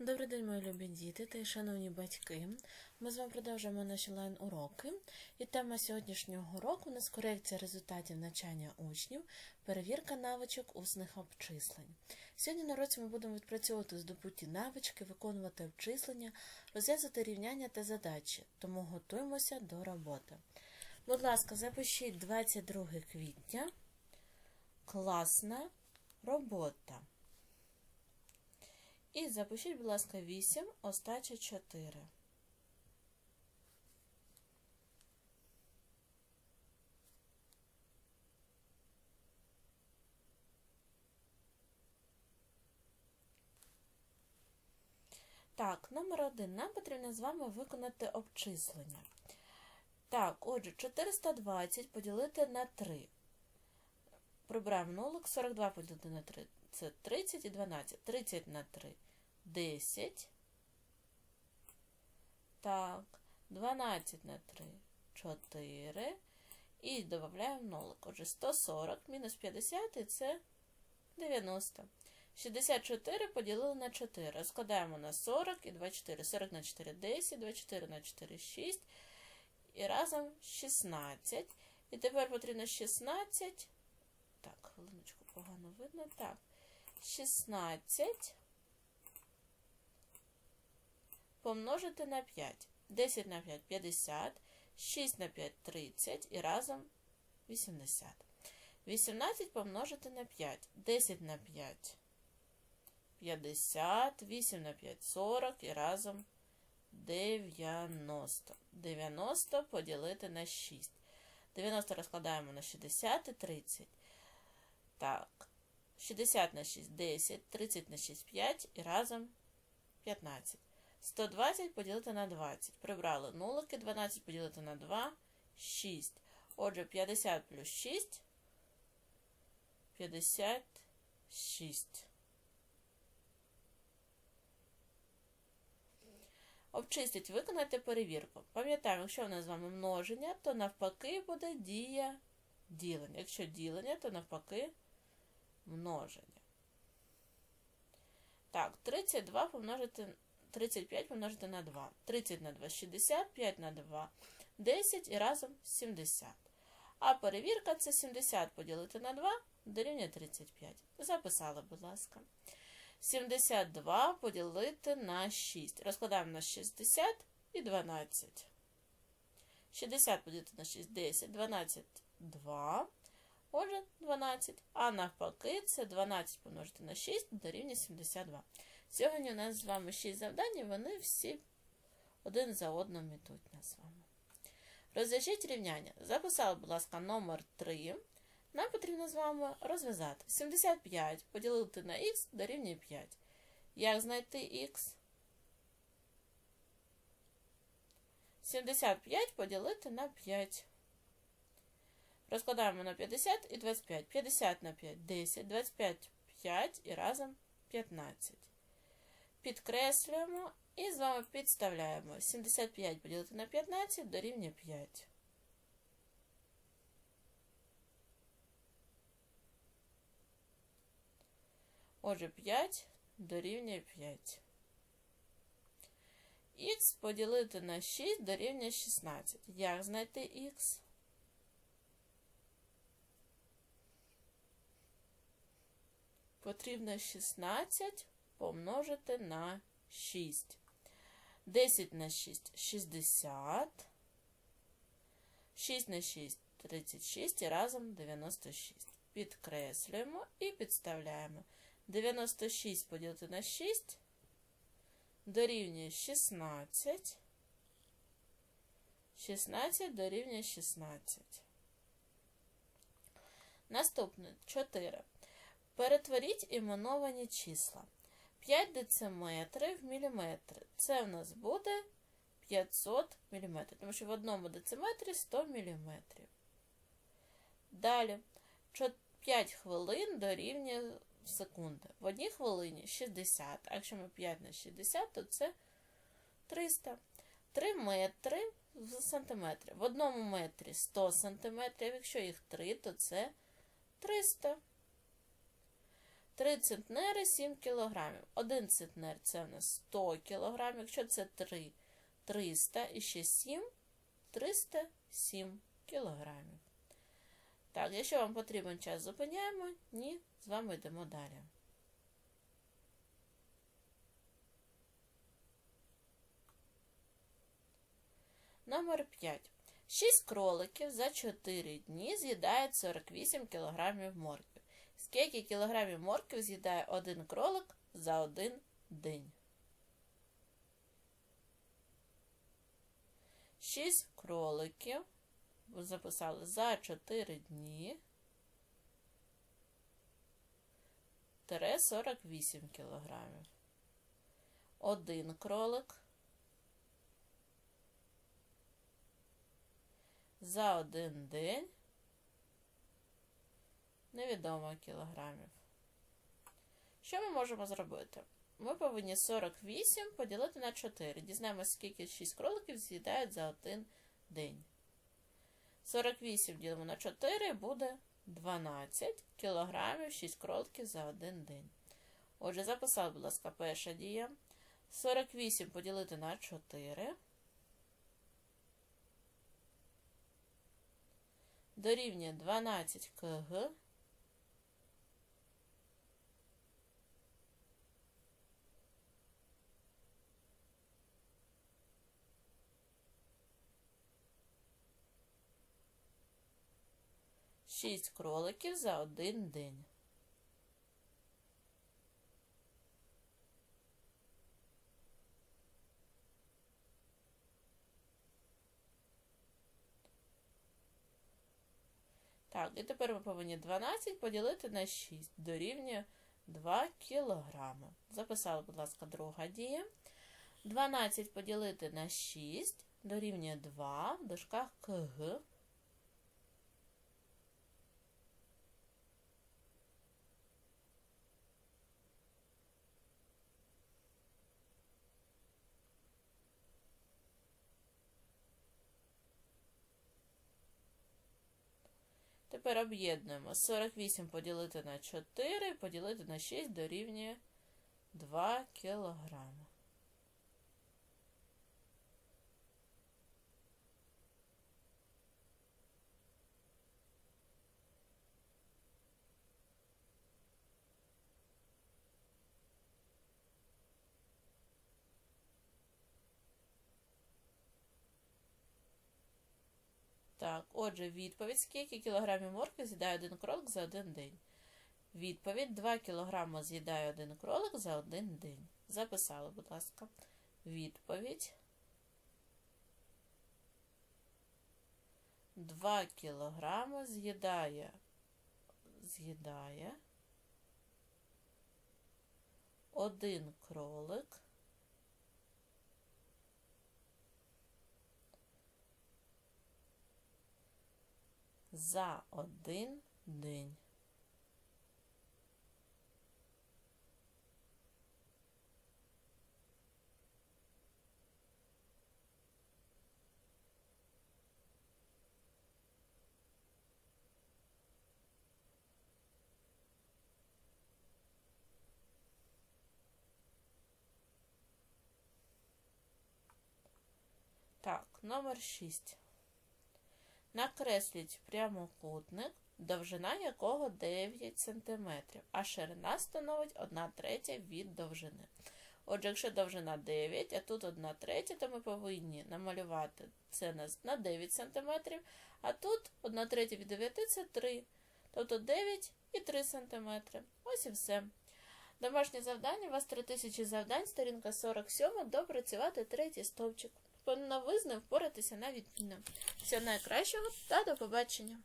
Добрий день, мої любі діти та шановні батьки. Ми з вами продовжуємо наші лайн-уроки. І тема сьогоднішнього уроку у нас корекція результатів навчання учнів, перевірка навичок усних обчислень. Сьогодні на уроці ми будемо відпрацьовувати здобуті навички, виконувати обчислення, розв'язувати рівняння та задачі, тому готуємося до роботи. Будь ласка, запишіть 22 квітня. Класна робота. І запишіть, будь ласка, 8, остача 4. Так, номер один. Нам потрібно з вами виконати обчислення. Так, отже, 420 поділити на 3. Прибираємо нулик, 42 поділити на 3. Це 30 і 12. 30 на 3. 10. Так, 12 на 3. 4. І додаємо нолик. Отже, 140 мінус 50 і це 90. 64 поділили на 4. Розкладаємо на 40 і 24. 40 на 4 10, 24 на 4 6. І разом 16. І тепер потрібно 16. Так, хвилиночку погано видно. Так. 16 помножити на 5. 10 на 5 50, 6 на 5 30 і разом 80. 18 помножити на 5. 10 на 5 50, 8 на 5 40 і разом 90. 90 поділити на 6. 90 розкладаємо на 60 і 30. Так. 60 на 6 10, 30 на 6 5 і разом 15. 120 поділити на 20. Прибрали нулики, 12 поділити на 2 6. Отже, 50 плюс 6 56. Обчистіть, виконайте перевірку. Пам'ятаємо, якщо у нас з вами множення, то навпаки буде дія ділення. Якщо ділення, то навпаки множення. Так, 32 помножити 35 помножити на 2. 30 на 2 60, 5 на 2 10 і разом 70. А перевірка це 70 поділити на 2 дорівнює 35. Записали, будь ласка. 72 поділити на 6. Розкладаємо на 60 і 12. 60 поділити на 6 10, 12 2. Отже, 12. А навпаки, це 12 помножити на 6 дорівнює 72. Сьогодні у нас з вами 6 завдань, і вони всі один за одним йдуть нас з вами. Розв'яжіть рівняння. Записали, будь ласка, номер 3. Нам потрібно з вами розв'язати. 75 поділити на х дорівнює 5. Як знайти х? 75 поділити на 5. Розкладаємо на 50 і 25. 50 на 5 10, 25 5 і разом 15. Підкреслюємо і з вами підставляємо. 75 поділити на 15 дорівнює 5. Отже, 5 дорівнює 5. Х поділити на 6 дорівнює 16. Як знайти х? Потрібно 16 помножити на 6. 10 на 6 60. 6 на 6 36 і разом 96. Підкреслюємо і підставляємо. 96 поділити на 6 дорівнює 16. 16 дорівнює 16. Наступне 4. Перетворіть іменовані числа. 5 дециметрів в міліметри. Це в нас буде 500 мм, тому що в одному дециметрі 100 мм. Далі 5 хвилин дорівнює секунди. В одній хвилині 60, а якщо ми 5 на 60, то це 300. 3 метри в сантиметрі. В одному метрі 100 сантиметрів, якщо їх 3, то це 300. 3 центнери 7 кілограмів. 1 центнер це у нас 100 кілограмів. Якщо це 3, 300 і ще 7, 307 кілограмів. Так, якщо вам потрібен час, зупиняємо. Ні, з вами йдемо далі. Номер 5. 6 кроликів за 4 дні з'їдають 48 кілограмів моркви. Скільки кілограмів морків з'їдає один кролик за один день? 6 кроликів записали за 4 дні. Тере 48 кілограмів. Один кролик за один день невідомо кілограмів. Що ми можемо зробити? Ми повинні 48 поділити на 4. Дізнаємося, скільки 6 кроликів з'їдають за один день. 48 ділимо на 4 буде 12 кілограмів 6 кроликів за один день. Отже, записав, будь ласка, перша дія. 48 поділити на 4. Дорівнює 12 кг. Шість кроликів за один день. Так, і тепер ми повинні 12 поділити на 6 дорівнює 2 кілограми. Записали, будь ласка, друга дія. 12 поділити на 6 дорівнює 2 в дужках КГ. Тепер об'єднуємо 48 поділити на 4, поділити на 6 дорівнює 2 кілограми. Так, отже, відповідь, скільки кілограмів моркви з'їдає один кролик за один день? Відповідь 2 кілограми з'їдає один кролик за один день. Записали, будь ласка. Відповідь. 2 кілограми з'їдає. З'їдає. Один кролик. За один день. Так, номер шість. Накресліть прямокутник, довжина якого 9 см, а ширина становить 1 третя від довжини. Отже, якщо довжина 9, а тут 1 третя, то ми повинні намалювати це на 9 см, а тут 1 третя від 9 це 3. Тобто 9 і 3 см. Ось і все. Домашнє завдання у вас 3000 завдань, сторінка 47, допрацювати третій стовпчик. Повинна ним впоратися на відмінно. Всього найкращого та до побачення!